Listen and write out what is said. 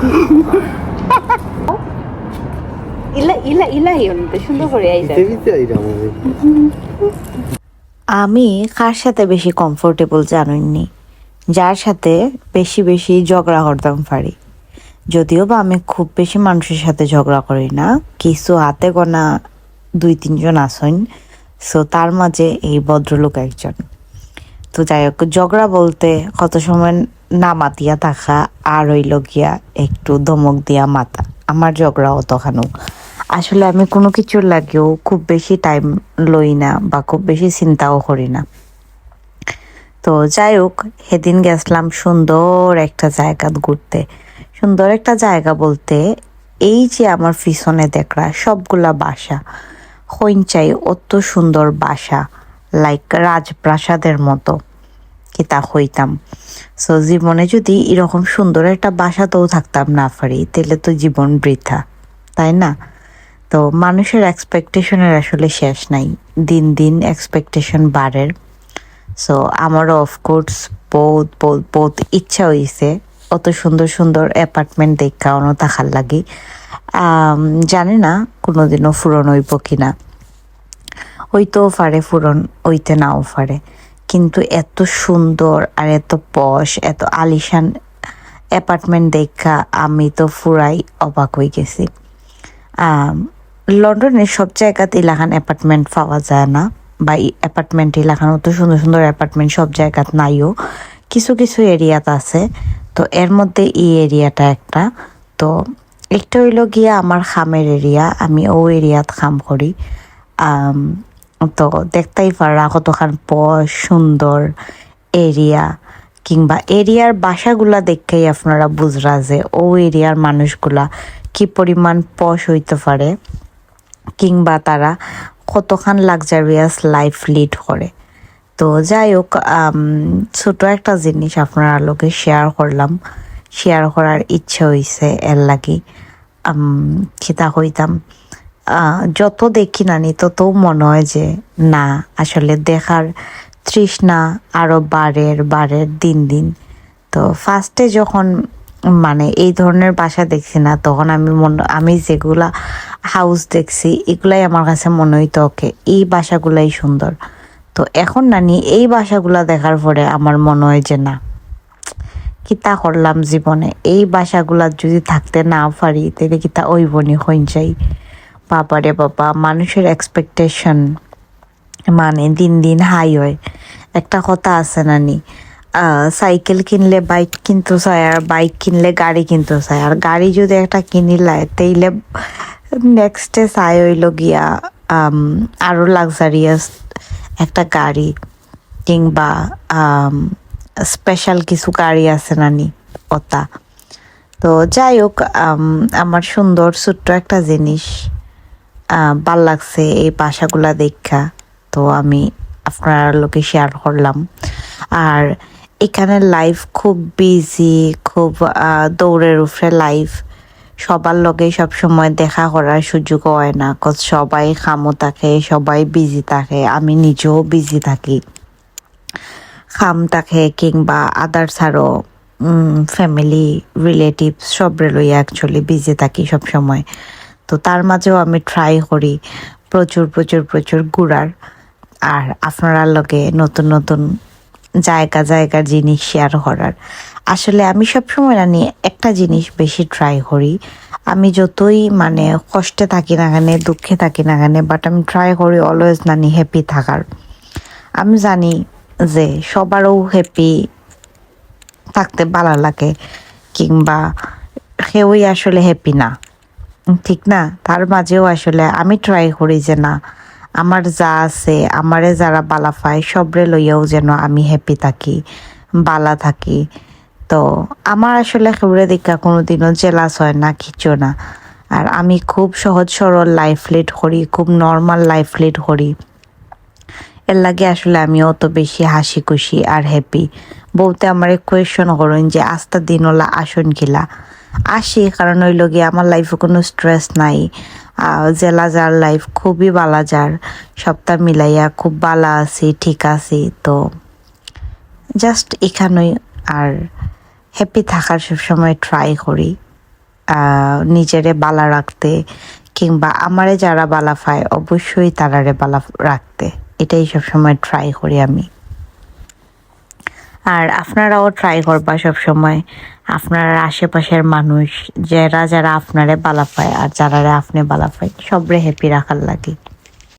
আমি কার সাথে বেশি কমফোর্টেবল জানেননি যার সাথে বেশি বেশি ঝগড়া করতাম পারি যদিও বা আমি খুব বেশি মানুষের সাথে ঝগড়া করি না কিছু হাতে গোনা দুই তিনজন আসন সো তার মাঝে এই ভদ্রলোক একজন। তো যাই হোক ঝগড়া বলতে কত সময় না মাতিয়া থাকা আর হইল গিয়া একটু ধমক দিয়া মাথা আমার ঝগড়া অতখানো আসলে আমি কোনো কিছুর লাগেও খুব বেশি টাইম লই না বা খুব বেশি চিন্তাও করি না। তো যাই হোক, সেদিন গেছিলাম সুন্দর একটা জায়গা ঘুরতে। সুন্দর একটা জায়গা বলতে এই যে আমার পিছনে দেখরা সবগুলা বাসা হইনচাই অত সুন্দর বাসা লাইক রাজপ্রাসাদের মতো। কি তা হইতাম। সো জীবনে যদি এরকম সুন্দর একটা বাসাতেও থাকতাম না পারি তাহলে তো জীবন বৃথা, তাই না? তো মানুষের এক্সপেকটেশনের আসলে শেষ নাই, দিন দিন এক্সপেকটেশন বাড়ের সো আমারও অফকোর্স বহুত বহুত বহুত ইচ্ছা হয়েছে অত সুন্দর সুন্দর অ্যাপার্টমেন্ট দেখা অন্য থাকার লাগে জানি না কোনোদিনও ফুরন হইব কিনা। ওই তো পারে, ফুরন হইতে নাও পারে। কিন্তু এত সুন্দর আর এত পশ, এত আলিশান অ্যাপার্টমেন্ট দেখা, আমি তো ফুরাই অবাক হয়ে গেছি। লন্ডনের সব জায়গাতে এলাকান অ্যাপার্টমেন্ট পাওয়া যায় না। বা অ্যাপার্টমেন্ট এলাকান অত সুন্দর সুন্দর অ্যাপার্টমেন্ট সব জায়গাত নাইও। কিছু কিছু এরিয়াত আছে। তো এর মধ্যে এই এরিয়াটা একটা। তো একটা হইল গিয়া আমার খামের এরিয়া, আমি ও এরিয়াত খাম করি। তো দেখতেই পারা কতখান পশ, সুন্দর এরিয়া কিংবা এরিয়ার বাসাগুলা দেখেই আপনারা বুঝরা যে ও এরিয়ার মানুষগুলা কি পরিমাণ পশ হইতে পারে, কিংবা তারা কতখান লাক্সারিয়াস লাইফ লিড করে। তো যাই হোক ছোট একটা জিনিস আপনার লোকে শেয়ার করলাম। শেয়ার করার ইচ্ছে হয়েছে এর লাগি খিতা হইতাম। যত দেখি নানি, তত মনে হয় যে, না, আসলে দেখার তৃষ্ণা আরও বাড়ের বাড়ের দিন দিন। তো ফার্স্টে যখন মানে এই ধরনের বাসা দেখছি না, তখন আমি মন, আমি যেগুলা হাউস দেখছি, এগুলাই আমার কাছে মনে হইতো, ওকে, এই বাসাগুলাই সুন্দর। তো এখন নানি, এই বাসাগুলা দেখার পরে আমার মনে হয় যে, না, কি তা করলাম জীবনে? এই বাসাগুলা যদি থাকতে না পারি, তাহলে কি তা ওই বনি হইন যাই? বাবারে বাবা, মানুষের এক্সপেকটেশন মানে দিন দিন হাই হয়। একটা কথা আছে নানি সাইকেল কিনলে বাইক কিনতে চায় আর বাইক কিনলে গাড়ি কিনতে চায়। আর গাড়ি যদি একটা কিনিলায় তাইলে নেক্সটে চাই হইল গিয়া আরও আরও লাক্সারিয়াস একটা গাড়ি কিংবা স্পেশাল কিছু গাড়ি আছে নানি ওটা তো যাই হোক আমার সুন্দর, ছোট্ট একটা জিনিস। ভালো লাগছে এই বাসাগুলা দেখা। তো আমি আপনার লোকে শেয়ার করলাম। আর এখানে লাইফ খুব বিজি খুব দৌড়ের উপরে লাইফ সবার লগে সব সময় দেখা করার সুযোগ হয় না কজ সবাই খামো থাকে, সবাই বিজি থাকে। আমি নিজেও বিজি থাকি। খাম থাকে কিংবা আদার্স আরও ফ্যামিলি রিলেটিভ সবরে লইয়া অ্যাকচুয়ালি বিজি থাকি সব সময়। তো তার মাঝেও আমি ট্রাই করি প্রচুর প্রচুর প্রচুর ঘুরার। আর আপনারা লগে নতুন নতুন জায়গা জায়গার জিনিস শেয়ার করার। আসলে আমি সবসময় জানি একটা জিনিস বেশি ট্রাই করি। আমি যতই মানে কষ্টে থাকি না কেন, দুঃখে থাকি না কেন বাট আমি ট্রাই করি অলওয়েজ নানি হ্যাপি থাকার। আমি জানি যে সবারও হ্যাপি থাকতে ভালো লাগে, কিংবা কেউই আসলে হ্যাপি না। ঠিক না, তার মাঝেও আসলে আমি ট্রাই করি যে না, আমার যা আছে, আমারে যারা বালা পায়, সবরে লইয়াও যেন আমি হ্যাপি থাকি, বালা থাকি। তো আমার আসলে খেউরে দেখা কোনোদিনও জেলাস হয় না কিছু না। আর আমি খুব সহজ সরল লাইফ লিড করি, খুব নর্মাল লাইফ লিড করি। এর লাগে আসলে আমি অত বেশি হাসি খুশি আর হ্যাপি বলতে আমার কোয়েশন করেন যে, আস্তা দিন ওলা আসন কিলা আসি, কারণ হইল গিয়ে আমার লাইফে কোনো স্ট্রেস নাই। জেলা যার লাইফ খুবই বালা যার সপ্তাহ মিলাইয়া খুব বালা আছি, ঠিক আছি, তো জাস্ট এখানেই আর হ্যাপি থাকার সবসময় ট্রাই করি। নিজেরে বালা রাখতে, কিংবা আমারে যারা বালা পায়, অবশ্যই তারারে বালা রাখতে। এটাই সবসময় ট্রাই করি আমি। আর আপনারাও ট্রাই করবা সবসময়। আপনার আশেপাশের মানুষ, যারা যারা আপনারে বালা পায় আর যারা আপনি বালা পায় সবরে হ্যাপি রাখার লাগে।